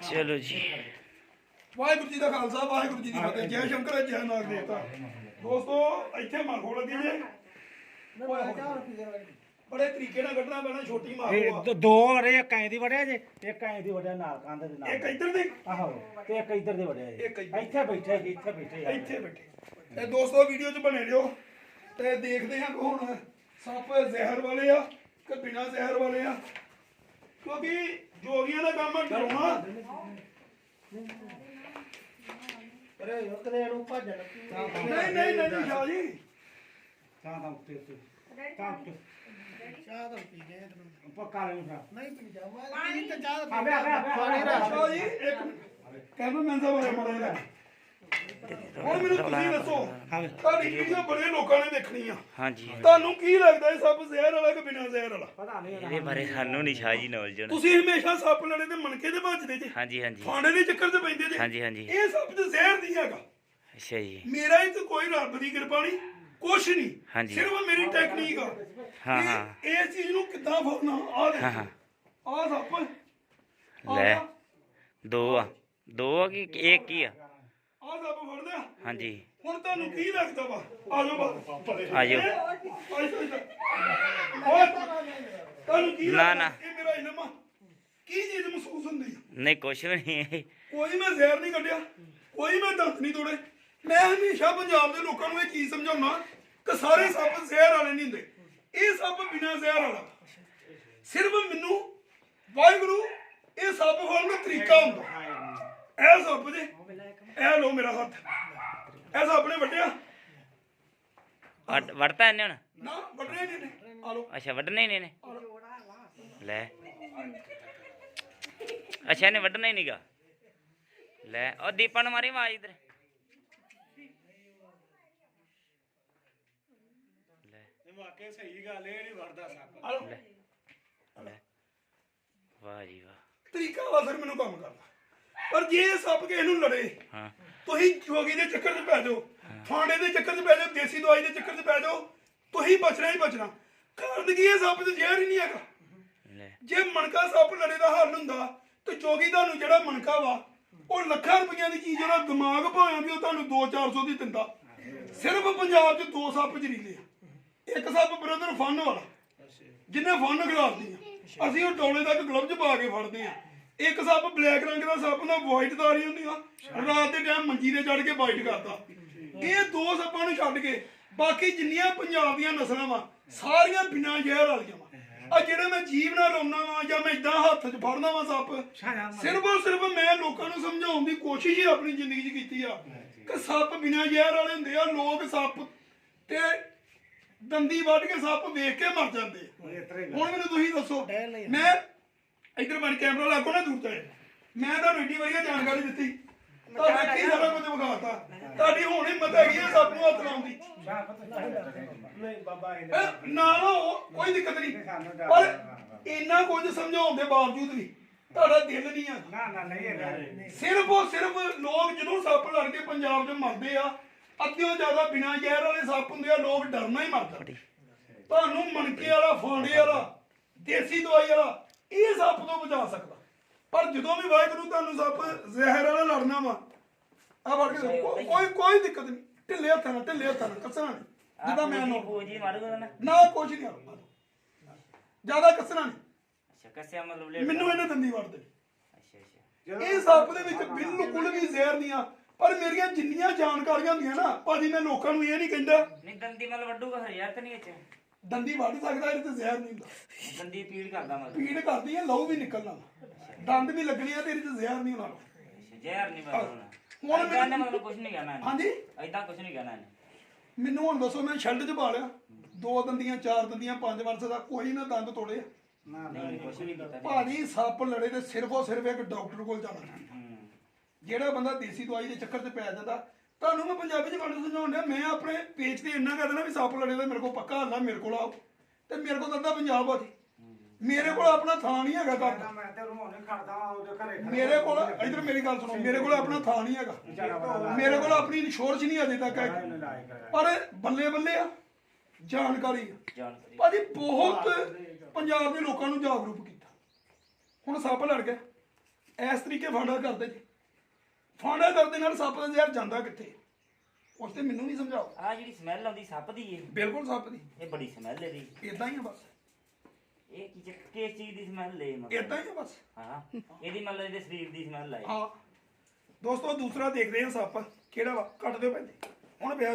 ਚਲੋ ਜੀ। ਵਾਹਿਗੁਰੂ ਜੀ ਦਾ ਖਾਲਸਾ ਵਾਹਿਗੁਰੂ ਜੀ ਦੀ ਫਤਿਹ। ਜੈ ਸ਼ੰਕਰ ਜੈ ਨਾਗ ਦੇਵਤਾ। ਦੋਸਤੋ ਇੱਥੇ ਮਾਖੋ ਲੱਗੀ ਜੇ। ਬੜੇ ਤਰੀਕੇ ਨਾਲ ਕੱਢਣਾ ਪੈਣਾ ਛੋਟੀ ਮਾਖੋ ਇਹ ਦ- ਦੋ ਵੜੇ ਇੱਕ ਐਂ ਦੀ ਵੜਿਆ ਜੇ ਇੱਕ ਐਂ ਦੀ ਵੜਿਆ ਨਾਲ ਕੰਧ ਦੇ ਨਾਲ। ਇੱਕ ਇੱਧਰ ਦੀ? ਆਹੋ ਤੇ ਇੱਕ ਇੱਧਰ ਦੇ ਵੜਿਆ ਜੇ। ਇੱਥੇ ਬੈਠੇ ਜੀ, ਇੱਥੇ ਬੈਠੇ ਆ। ਇੱਥੇ ਬੈਠੇ। ਤੇ ਦੋਸਤੋ ਵੀਡੀਓ 'ਚ ਬਣੇ ਰਹੋ। ਤੇ ਦੇਖਦੇ ਹਾਂ ਕਿ ਹੁਣ ਸੱਪ ਜ਼ਹਿਰ ਵਾਲੇ ਆ ਕਿ ਬਿਨਾ ਜ਼ਹਿਰ ਵਾਲੇ ਆ? ਕਿਉਂਕਿ ਜੋਗੀਆਂ ਦਾ ਕੰਮ ਆ ਡਰਾਉਣਾ ਨਹੀਂ ਨਹੀਂ ਨਹੀਂ ਸ਼ਾਹ ਜੀ। ਤਾਂ ਤਾਂ ਉੱਤੇ ਉੱਤੇ। ਤਾਂ ਉੱਤੇ। ਪੱਕਾ ਨਹੀਂ ਫਾ ਆਵੇ ਆਵੇ ਆਵੇ ਸ਼ਾਹ ਜੀ ਇੱਕ ਕੈਮਰਾਮੈਨ ਸਾਹਿਬ ਆਇਆ ਮੜਾ ਲੈ ਹੁਣ ਮੈਨੂੰ ਤੁਸੀਂ ਦੱਸੋ। ਤੁਹਾਡੀ ਵੀਡੀਓ ਬੜੇ ਲੋਕਾਂ ਨੇ ਦੇਖਣੀ ਆ। ਹਾਂਜੀ ਤੁਹਾਨੂੰ ਕੀ ਲੱਗਦਾ ਇਹ ਸੱਪ ਜ਼ਹਿਰ ਵਾਲਾ ਕਿ ਬਿਨਾ ਜ਼ਹਿਰ ਵਾਲਾ? ਪਤਾ ਨਹੀਂ ਇਹਦੇ ਬਾਰੇ ਸਾਨੂੰ ਨਹੀਂ ਸ਼ਾਹ ਜੀ ਨੌਲੇਜ ਹੋਣਾ ਤੁਸੀਂ ਹਮੇਸ਼ਾ ਸੱਪ ਲੜੇ ਤੇ ਮਣਕੇ ਦੇ ਭੱਜਦੇ ਜੇ। ਹਾਂਜੀ ਹਾਂਜੀ। ਫਾਂਡੇ ਦੇ ਚੱਕਰ 'ਚ ਪੈਂਦੇ ਜੇ। ਹਾਂਜੀ ਹਾਂਜੀ। ਇਹ ਸੱਪ ਤੇ ਜ਼ਹਿਰ ਨਹੀਂ ਹੈਗਾ। ਅੱਛਾ ਜੀ। ਮੇਰਾ ਇਹ ਤੇ ਕੋਈ ਰੱਬ ਦੀ ਕਿਰਪਾ ਨਹੀਂ ਕੁਛ ਨਹੀਂ। ਹਾਂਜੀ। ਸਿਰਫ ਮੇਰੀ ਟੈਕਨੀਕ ਆ। ਹਾਂ, ਇਹ- ਹਾਂ। ਇਹ ਚੀਜ਼ ਨੂੰ ਕਿੱਦਾਂ ਫੜਨਾ? ਆ ਦੇ ਹਾਂ ਹਾਂ। ਆ ਸੱਪ। ਆਹ ਲੈ। ਦੋ ਆ। ਦੋ ਆ ਕਿ ਇੱਕ ਹੀ ਆ। ਸੱਪ ਫੜ ਲਿਆ ਹਾਂਜੀ। ਹੁਣ ਤੁਹਾਨੂੰ ਕੀ ਲੱਗਦਾ ਵਾ? ਆ ਜਾਓ ਬਾ ਆ ਜਾਓ। ਓਏ ਤੁਹਾਨੂੰ ਕੀ ਨਾ, ਲੱਗਦਾ? ਨਾ। ਇਹ ਮੇਰਾ ਇਲਮ ਆ। ਕੀ ਚੀਜ਼ ਮਹਿਸੂਸ ਹੁੰਦੀ ਨਹੀਂ ਕੁਛ ਵੀ ਨਹੀਂ ਕੋਈ ਮੈਂ ਜ਼ਹਿਰ ਨਹੀਂ ਕੱਢਿਆ ਕੋਈ ਮੈਂ ਦੰਦ ਨਹੀਂ ਤੋੜੇ। ਮੈਂ ਹਮੇਸ਼ਾ ਪੰਜਾਬ ਦੇ ਲੋਕਾਂ ਨੂੰ ਇਹ ਚੀਜ਼ ਸਮਝਾਉਣਾ ਕਿ ਸਾਰੇ ਸੱਪ ਜ਼ਹਿਰ ਵਾਲੇ ਨਹੀਂ ਹੁੰਦੇ। ਇਹ ਸੱਪ ਬਿਨਾਂ ਜ਼ਹਿਰ ਵਾਲਾ। ਸਿਰਫ ਮੈਨੂੰ ਵਾਹਿਗੁਰੂ ਇਹ ਸੱਪ ਫੜਨ ਦਾ ਤਰੀਕਾ ਹੁੰਦਾ। ਇਹ ਸੱਪ ਜੇ ਇਹ ਲੋ ਮੇਰਾ ਹੱਥ। ਇਹ ਸੱਪ ਨੇ ਵੱਢਿਆ ਵੱਢ- ਵੱਢਤਾ ਇਹਨੇ ਹੁਣ? ਨਾ ਵੱਢਿਆ ਨਹੀਂ ਨੇ ਆ ਲੋ ਅੱਛਾ ਵੱਢਣਾ ਹੀ ਨਹੀਂ ਨੇ ਲੈ। ਅੱਛਾ ਇਹਨੇ ਵੱਢਣਾ ਹੀ ਨਹੀਂਗਾ। ਲੈ ਉਹ ਦੀਪਾ ਨੂੰ ਮਾਰੀ ਆਵਾਜ਼ ਇਧਰ। ਲੈ। ਵਾਕਿਆ ਸਹੀ ਗੱਲ ਇਹ ਨਹੀਂ ਵੜਦਾ ਸੱਪ। ਆ ਲੋ। ਵਾਹ ਜੀ ਵਾਹ। ਤਰੀਕਾ ਵਾ ਸਰ ਮੈਨੂੰ ਕੰਮ ਕਰਦਾ ਪਰ ਜੇ ਇਹ ਸੱਪ ਕਿਸੇ ਨੂੰ ਲੜੇ ਹਾਂ। ਤੁਸੀਂ ਜੋਗੀ ਦੇ ਚੱਕਰ 'ਚ ਪੈ ਜਾਓ ਫਾਂਡੇ ਦੇ ਚੱਕਰ 'ਚ ਪੈ ਜਾਓ ਦੇਸੀ ਦਵਾਈ ਦੇ ਚੱਕਰ 'ਚ ਪੈ ਜਾਓ ਤੁਸੀਂ ਬਚਣਾ ਹੀ ਬਚਣਾ। ਕਾਰਨ ਕੀ ਇਹ ਸੱਪ 'ਚ ਜ਼ਹਿਰ ਹੀ ਨਹੀਂ ਹੈਗਾ। ਜੇ ਮਣਕਾ ਸੱਪ ਲੜੇ ਦਾ ਹੱਲ ਹੁੰਦਾ ਤੇ ਜੋਗੀ ਤੁਹਾਨੂੰ ਜਿਹੜਾ ਮਣਕਾ ਵਾ ਉਹ ਲੱਖਾਂ ਰੁਪਈਆਂ ਦੀ ਚੀਜ਼ ਉਹਦਾ ਦਿਮਾਗ ਭਾਵੇਂ ਵੀ ਉਹ ਤੁਹਾਨੂੰ 2-400 ਦੀ ਦਿੰਦਾ। ਸਿਰਫ ਪੰਜਾਬ 'ਚ ਦੋ ਸੱਪ ਜ਼ਰੀਲੇ ਆ। ਇੱਕ ਸੱਪ ਬ੍ਰਦਰ ਫਨ ਵਾਲਾ ਜਿਹਨੇ ਫਨ ਖਿਲਾਫਦੀ ਆ। ਅਸੀਂ ਉਹ ਡੋਲੇ ਤੱਕ ਗਲਵਜ਼ ਪਾ ਕੇ ਫੜਦੇ ਆ। ਇੱਕ ਸੱਪ ਬਲੈਕ ਰੰਗ ਦਾ ਸੱਪ ਨਾਲ ਵਾਈਟ ਤਾਰੀ ਹੁੰਦੀ ਆ ਰਾਤ ਦੇ ਟਾਈਮ ਮੰਜੀ ਤੇ ਚੜ ਕੇ ਬਾਈਟ ਕਰਦਾ ਇਹ ਦੋ ਸੱਪਾਂ ਨੂੰ ਛੱਡ ਕੇ ਬਾਕੀ ਜਿੰਨੀਆਂ ਪੰਜਾਬ ਦੀਆਂ ਨਸਲਾਂ ਵਾ ਸਾਰੀਆਂ ਬਿਨਾਂ ਜ਼ਹਿਰ ਵਾਲੀਆਂ ਵਾ। ਆ ਜਿਹੜੇ ਮੈਂ ਜੀਵ ਨਾਲ ਰੋਣਾ ਵਾ ਜਾਂ ਮੈਂ ਇਦਾਂ ਹੱਥ 'ਚ ਫੜਨਾ ਵਾ ਸੱਪ ਸਿਰਫ ਸਿਰਫ ਮੈਂ ਲੋਕਾਂ ਨੂੰ ਸਮਝਾਉਣ ਦੀ ਕੋਸ਼ਿਸ਼ ਹੀ ਆਪਣੀ ਜ਼ਿੰਦਗੀ 'ਚ ਕੀਤੀ ਆ ਕਿ ਸੱਪ ਬਿਨਾਂ ਜ਼ਹਿਰ ਵਾਲੇ ਹੁੰਦੇ ਆ ਲੋਕ ਸੱਪ ਤੇ ਦੰਦੀ ਵੱਢ ਕੇ ਸੱਪ ਵੇਖ ਕੇ ਮਰ ਜਾਂਦੇ। ਹੁਣ ਮੈਨੂੰ ਤੁਸੀਂ ਦੱਸੋ ਮੈਂ ਇਧਰ ਬਣ ਕੈਮਰਾ ਲਾਗੋ ਨਾ ਦੂਰ ਤੇ ਮੈਂ ਤੁਹਾਨੂੰ ਏਡੀ ਵਧੀਆ ਜਾਣਕਾਰੀ ਦਿੱਤੀ। ਤੁਹਾਨੂੰ ਕੀ ਸਾਰਾ ਕੁਝ ਵਿਖਾਤਾ। ਤੁਹਾਡੀ ਹੁਣ ਹਿੰਮਤ ਹੈਗੀ ਹੈ ਸੱਪ ਨੂੰ ਹੱਥ ਲਾਉਣ ਦੀ। ਨਹੀਂ ਬਾਬਾ ਇਹ ਇਹ ਨਾ ਨਾ ਉਹ ਕੋਈ ਦਿੱਕਤ ਨਹੀਂ। ਪਰ ਇੰਨਾ ਕੁਝ ਸਮਝਾਉਣ ਦੇ ਬਾਵਜੂਦ ਵੀ ਤੁਹਾਡਾ ਦਿਲ ਨਹੀਂ ਆ। ਨਾ ਨਾ ਨਹੀਂ ਇਹ ਸਿਰਫ ਉਹ ਸਿਰਫ ਲੋਕ ਜਦੋਂ ਸੱਪ ਲੜ ਕੇ ਪੰਜਾਬ 'ਚ ਮਰਦੇ ਆ। ਅੱਧਿਓਂ ਜ਼ਿਆਦਾ ਬਿਨਾਂ ਜ਼ਹਿਰ ਵਾਲੇ ਸੱਪ ਹੁੰਦੇ ਆ ਲੋਕ ਡਰਨਾ ਹੀ ਮਰਦਾ ਤੁਹਾਨੂੰ ਮਣਕੇ ਵਾਲਾ ਫਾਂਡੇ ਵਾਲਾ ਦੇਸੀ ਦਵਾਈ ਵਾਲਾ ਇਹ ਸੱਪ ਤੋਂ ਬਚਾ ਸਕਦਾ। ਪਰ ਜਦੋਂ ਵੀ ਵਾਹਿਗੁਰੂ ਤੁਹਾਨੂੰ ਸੱਪ ਜ਼ਹਿਰ ਵਾਲਾ ਲੜਨਾ ਵਾ ਆ ਵੜ ਕੇ ਦੇਖੋ, ਕੋ- ਕੋਈ ਕੋਈ ਦਿੱਕਤ ਨਹੀਂ। ਢਿੱਲੇ ਹੱਥਾਂ ਨਾਲ ਢਿੱਲੇ ਹੱਥਾਂ ਨਾਲ ਕੱਸਣਾ ਨਹੀਂ। ਜਿੱਦਾਂ ਮੈਂ ਨਾ ਪੂਜੀ ਮਾਰੂਗਾ ਨਾ। ਨਾ ਕੁਛ ਨਹੀਂ ਆ ਜ਼ਿਆਦਾ ਕੱਸਣਾ ਨਹੀਂ। ਅੱਛਾ ਕੱਸਿਆ ਮਤਲਬ ਲੈ ਮੈਨੂੰ ਇਹਨੇ ਦੰਦੀ ਵੜਦੇ ਅੱਛਾ ਅੱਛਾ। ਇਹ ਸੱਪ ਦੇ ਵਿੱਚ ਬਿਲਕੁਲ ਵੀ ਜ਼ਹਿਰ ਨਹੀਂ ਆ। ਪਰ ਮੇਰੀਆਂ ਜਿੰਨੀਆਂ ਜਾਣਕਾਰੀਆਂ ਹੁੰਦੀਆਂ ਨਾ ਭਾਜੀ ਮੈਂ ਲੋਕਾਂ ਨੂੰ ਇਹ ਨਹੀਂ ਕਹਿੰਦਾ। ਨਹੀਂ ਦੰਦੀ ਮਤਲਬ ਵੱਡੂਗਾ ਹਜ਼ਾਰ ਤਾਂ ਨਹੀਂ ਵਿੱਚ। ਦੰਦੀ ਵੱਢ ਸਕਦਾ ਇਹਦੇ ਤੇ ਜ਼ਹਿਰ ਨਹੀਂ ਹੁੰਦਾ। ਦੰਦੀ ਪੀੜ ਕਰਦਾ ਮਤਲਬ। ਪੀੜ ਕਰਦੀ ਹੈ ਲਹੂ ਵੀ ਨਿਕਲਣਾ ਦੰਦ ਵੀ ਲੱਗਣੇ ਆ ਤੇ ਇਹਦੇ ਚ ਜ਼ਹਿਰ ਨਹੀਂ ਹੋਣਾ। ਅੱਛਾ, ਜ਼ਹਿਰ ਨਹੀਂ ਮਤਲਬ ਹੋਣਾ। ਹੁਣ ਹੁਣ ਮੈਨੂੰ- ਮੈਂ ਮਤਲਬ ਕੁਝ ਨਹੀਂ ਕਹਿਣਾ ਇਹਨੇ। ਹਾਂਜੀ? ਐਦਾਂ ਕੁਝ ਨਹੀਂ ਕਹਿਣਾ ਇਹਨੇ। ਮੈਨੂੰ ਹੁਣ ਦੱਸੋ ਮੈਂ ਛੱਡ ਚ ਪਾ ਲਿਆ ਦੋ ਦੰਦੀਆਂ ਚਾਰ ਦੰਦੀਆਂ ਪੰਜ ਵਰਸ ਦਾ ਕੋਈ ਨਾ ਦੰਦ ਤੋੜੇ। ਨਹੀਂ ਕੁਝ ਨਹੀਂ ਕੀਤਾ ਭਾਜੀ ਸੱਪ ਲੜੇ ਤੇ ਸਿਰਫੋ ਸਿਰਫ ਇੱਕ ਡਾਕਟਰ ਕੋਲ ਜਾਣਾ। ਹੂੰ। ਜਿਹੜਾ ਬੰਦਾ ਦੇਸੀ ਦਵਾਈ ਦੇ ਚੱਕਰ 'ਚ ਪੈ ਜਾਂਦਾ ਤੁਹਾਨੂੰ ਮੈਂ ਪੰਜਾਬੀ 'ਚ ਗੱਲ ਸਮਝਾਉਣ ਡਿਆ ਮੈਂ ਆਪਣੇ ਪੇਜ ਤੇ ਇੰਨਾ ਕਹਿ ਦੇਣਾ ਵੀ ਸੱਪ ਲੜੇ ਦਾ ਮੇਰੇ ਕੋਲ ਪੱਕਾ ਹੱਲ ਮੇਰੇ ਕੋਲ ਆਓ। ਤੇ ਮੇਰੇ ਕੋਲ ਦੰਦਾ ਪੰਜਾਬ ਆ ਜੀ। ਮੇਰੇ ਕੋਲ ਆਪਣਾ ਥਾਂ ਨਹੀਂ ਹੈਗਾ ਘਰ। ਦਾ ਮੈਂ ਤੇ ਰੋਣ ਖੜਦਾ ਉਹਦੇ ਘਰੇ ਖੜਾ। ਮੇਰੇ ਕੋਲ ਇਧਰ ਮੇਰੀ ਗੱਲ ਸੁਣੋ ਮੇਰੇ ਕੋਲ ਆਪਣਾ ਥਾਂ ਨਹੀਂ ਹੈਗਾ। ਮੇਰੇ ਕੋਲ ਆਪਣੀ ਇੰਸ਼ੋਰੈਂਸ ਨਹੀਂ ਅਜੇ ਤੱਕ। ਪਰ ਬੱਲੇ ਬੱਲੇ ਆ ਜਾਣਕਾਰੀ ਆ। ਜਾਣਕਾਰੀ। ਭਾਜੀ ਬਹੁਤ ਪੰਜਾਬ ਦੇ ਲੋਕਾਂ ਨੂੰ ਜਾਗਰੂਕ ਕੀਤਾ। ਹੁਣ ਸੱਪ ਲੜ ਗਿਆ। ਇਸ ਤਰੀਕੇ ਫਾਂਡਾ ਕਰਦੇ ਜੀ। ਫਾਂਡਾ ਕਰਦੇ ਨਾਲ ਸੱਪ ਦਾ ਜ਼ਹਿਰ ਜਾਂਦਾ ਕਿੱਥੇ? ਉਸ ਤੇ ਮੈਨੂੰ ਵੀ ਸਮਝਾਓ। ਆ ਜਿਹੜੀ ਸਮੈਲ ਆਉਂਦੀ ਸੱਪ ਦੀ ਇਹ। ਬਿਲਕੁਲ ਸੱਪ ਦੀ। ਇਹ ਬੜੀ ਸਮੈਲ ਇਹਦੀ। ਇਦਾਂ ਹੀ ਆ ਬਸ। ਇਹ ਕੀ ਚ- ਕਿਸ ਚੀਜ਼ ਦੀ ਸਮੈਲ ਹੈ ਮਤਲਬ? ਇਦਾਂ ਹੀ ਆ ਬਸ। ਹਾਂ। ਇਹਦੀ ਮਤਲਬ ਇਹਦੇ ਸਰੀਰ ਦੀ ਸਮੈਲ ਆਈ ਹਾਂ। ਦੋਸਤੋ ਦੂਸਰਾ ਦੇਖਦੇ ਹਾਂ ਸੱਪ ਕਿਹੜਾ ਵਾ? ਕੱਟ ਦਿਓ ਪੈਂਦੇ ਹੁਣ ਪਿਆ